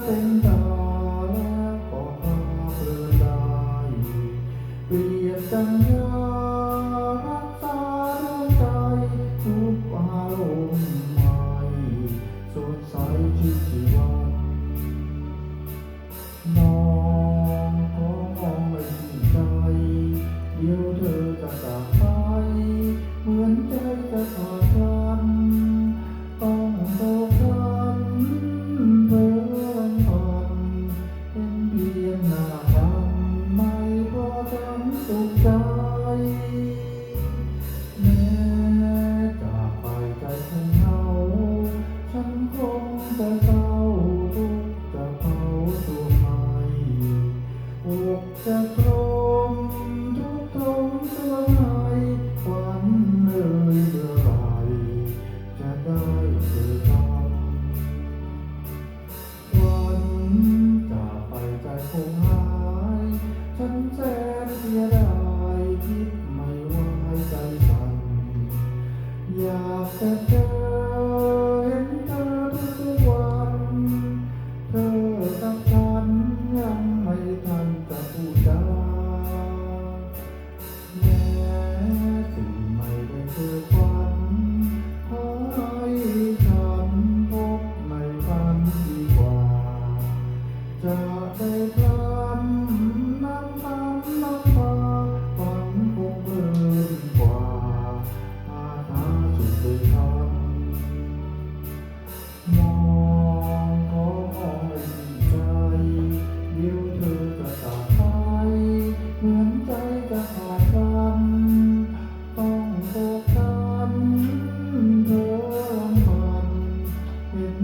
奋斗。 จะตรงทุกตรงตัวไหนวันเลยเมื่จะได้เจอกัวันจาไปใจคงหาย ฉันแสนเสียดายคิดไม่ไหวใจสั่นอยากจะเ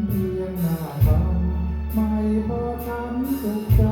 เพียงหน้าตาไม่พอทำสุขใจ